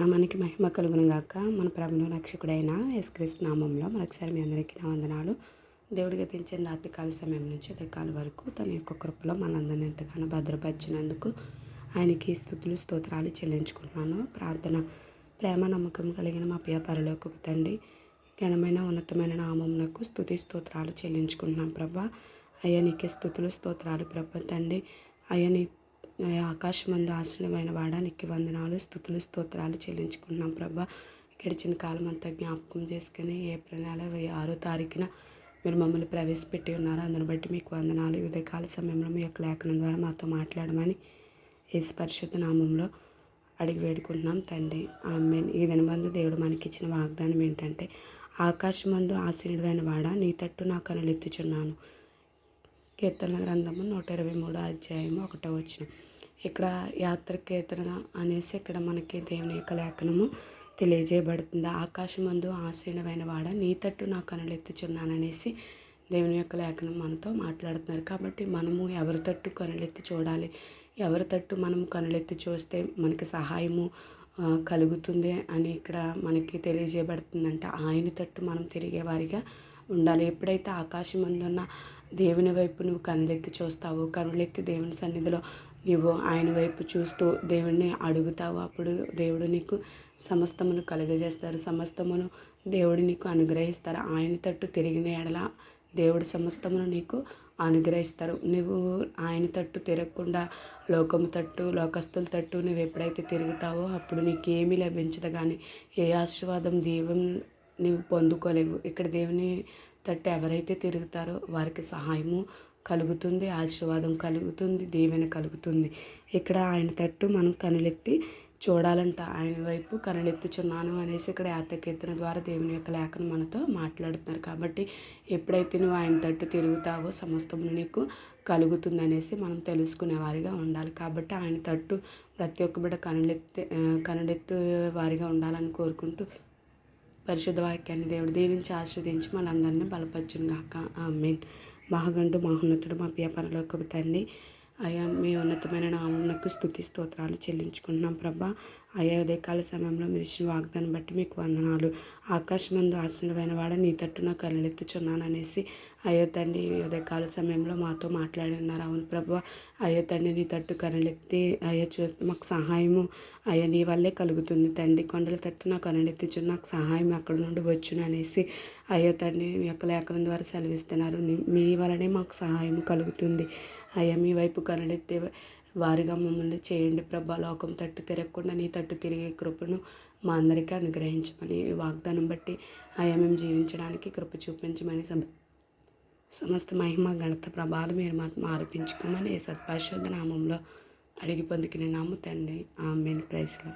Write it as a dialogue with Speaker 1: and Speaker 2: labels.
Speaker 1: నామానికి మహిమ కలుగును గాక. మన ప్రభును రక్షకుడైన యశ్క్రీస్తు నామంలో మరొకసారి మీ అందరికీ నా వందనాలు. దేవుడు గతించిన రాత్రికాల సమయం నుంచి ఉదయకాల వరకు తన యొక్క కృపలో మనందరినీ ఎంతగానో భద్రపరిచినందుకు ఆయనకి స్థుతులు స్తోత్రాలు చెల్లించుకుంటున్నాను. ప్రార్థన ప్రేమ నమ్మకం కలిగిన మా ప్రియ పరలోకపు తండ్రి ఘనమైన ఉన్నతమైన నామమునకు స్థుతి స్తోత్రాలు చెల్లించుకుంటున్నాం ప్రభా. అయ్యా నీకే స్థుతులు స్తోత్రాలు ప్రభ తండ్రి. అయ్యా నీ ఆకాశమందు ఆశ్రయమైన వాడానికి వందనాలు స్థుతులు స్తోత్రాలు చెల్లించుకున్నాం ప్రభా. గడిచిన కాలం అంతా జ్ఞాపకం చేసుకుని ఏప్రిల్ నెల ఆరో తారీఖున మీరు మమ్మల్ని ప్రవేశపెట్టి ఉన్నారు అందుని బట్టి మీకు వందనాలు. ఉదయకాల సమయంలో మీ యొక్క లేఖనం ద్వారా మాతో మాట్లాడమని ఏసు పరిశుద్ధ నామంలో అడిగి వేడుకుంటున్నాం తండ్రి. ఆమె ఈ దినబంధు దేవుడు మనకిచ్చిన వాగ్దానం ఏంటంటే ఆకాశమందు ఆశీనుడైన వాడ నీ తట్టు నా కనులెత్తుచున్నాను కీర్తన గ్రంథము నూట ఇరవై మూడో అధ్యాయము ఒకటో వచ్చిన ఇక్కడ యాత్ర కీర్తన అనేసి ఇక్కడ మనకి దేవుని యొక్క లేఖనము తెలియజేయబడుతుంది. ఆకాశమందు ఆశీనమైన వాడ నీ తట్టు నా కనులెత్తుచున్నాననేసి దేవుని యొక్క లేఖనం మనతో మాట్లాడుతున్నారు. కాబట్టి మనము ఎవరి తట్టు కనులెత్తి చూడాలి? ఎవరి తట్టు మనం కనులెత్తి చూస్తే మనకి సహాయము కలుగుతుంది అని ఇక్కడ మనకి తెలియజేయబడుతుందంటే. ఆయన తట్టు మనం తిరిగే వారిగా ఉండాలి. ఎప్పుడైతే ఆకాశం అందున్న దేవుని వైపు నువ్వు కనులెత్తి చూస్తావో కనులెత్తి దేవుని సన్నిధిలో నువ్వు ఆయన వైపు చూస్తూ దేవుడిని అడుగుతావు అప్పుడు దేవుడు నీకు సమస్తమును కలుగజేస్తారు. సమస్తమును దేవుడు నీకు అనుగ్రహిస్తారు. ఆయన తట్టు తిరిగిన ఎడల దేవుడు సమస్తమును నీకు అనుగ్రహిస్తారు. నువ్వు ఆయన తట్టు తిరగకుండా లోకము తట్టు లోకస్తుల తట్టు నువ్వు ఎప్పుడైతే తిరుగుతావో అప్పుడు నీకు లభించదు కానీ ఏ ఆశీర్వాదం దీవం నీవు పొందుకోలేవు. ఇక్కడ దేవుని తట్టు ఎవరైతే తిరుగుతారో వారికి సహాయము కలుగుతుంది ఆశీర్వాదం కలుగుతుంది దీవెన కలుగుతుంది. ఇక్కడ ఆయన తట్టు మనం కనులెత్తి చూడాలంట. ఆయన వైపు కనులెత్తుచున్నాను అనేసి ఇక్కడ యాతకీర్తన ద్వారా దేవుని యొక్క లేఖను మనతో మాట్లాడుతున్నారు. కాబట్టి ఎప్పుడైతే నువ్వు ఆయన తట్టు తిరుగుతావో సమస్తము నీకు కలుగుతుంది అనేసి మనం తెలుసుకునే వారిగా ఉండాలి. కాబట్టి ఆయన తట్టు ప్రతి ఒక్క బిడ్డ కనులెత్తి కనులెత్తు వారిగా ఉండాలని కోరుకుంటూ పరిశుద్ధ వాక్యాన్ని దేవుడు దీవించి ఆస్వాదించి మనందరినీ బలపరచును గాక మీన్ మహాగండు మహోన్నతుడు మా వ్యాపారంలోకి తండ్రి అయ్యా మీ ఉన్నతమైన నామకు స్థుతి స్తోత్రాలు చెల్లించుకుంటున్నాం ప్రభా. అయా ఉదయకాల సమయంలో మీరు ఇచ్చిన వాగ్దానం బట్టి మీకు వందనాలు. ఆకాశమందు ఆశ్రమైన వాడ నీ తట్టున కళ్ళెత్తుచున్నాననేసి అయ్యో తండ్రి ఉదయకాల సమయంలో మాతో మాట్లాడినారు. అవును ప్రభు అయ్యో తండ్రి నీ తట్టు కనులెత్తి అయ్యో చూ మాకు సహాయము అయ్యా నీ వల్లే కలుగుతుంది. తండ్రి కొండల తట్టు నా కనులెత్తుచు నాకు సహాయం అక్కడ నుండి వచ్చును అనేసి అయ్యో తండ్రి మీ యొక్క లేఖనం ద్వారా సెలవిస్తున్నారు. మీ వలనే మాకు సహాయం కలుగుతుంది. అయ్యా మీ వైపు కనులెత్తే వారిగా మమ్మల్ని చేయండి ప్రభా. లోకం తట్టు తిరగకుండా నీ తట్టు తిరిగే కృపను మా అందరికీ అనుగ్రహించమని వాగ్దానం బట్టి ఆయా మేము జీవించడానికి కృప చూపించమని సమస్త మహిమ గణత ప్రభాలు మీరు మాత్రం ఆరోపించుకోమని సత్పరిశోధ నామంలో అడిగి పొందుకునే నాము తండ్రి. ఆమెన్. ప్రైస్లో